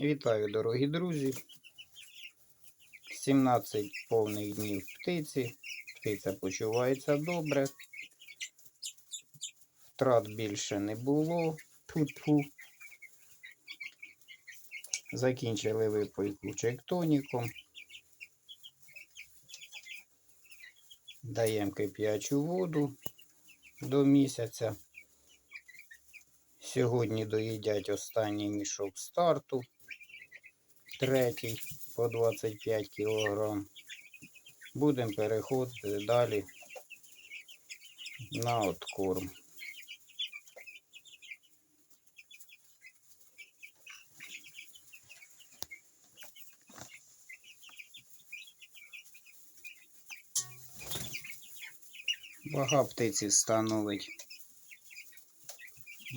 Вітаю, дорогі друзі. 17 повних днів птиці. Птиця почувається добре. Втрат більше не було. Тьфу-тьфу. Закінчили випойку чектоніком. Даємо кип'ячу воду до місяця. Сьогодні доїдять останній мішок старту. Третій по 25 кг. Будемо переходити далі на откорм. Вага птиці становить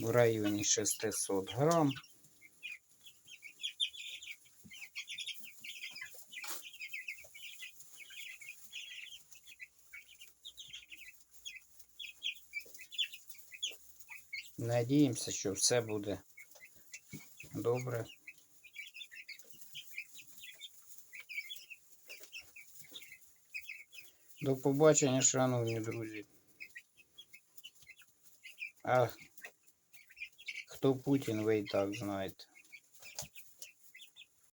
в районі 600 грам. Надіємося, що все буде добре. До побачення, шановні друзі. А хто Путін, ви і так знаєте.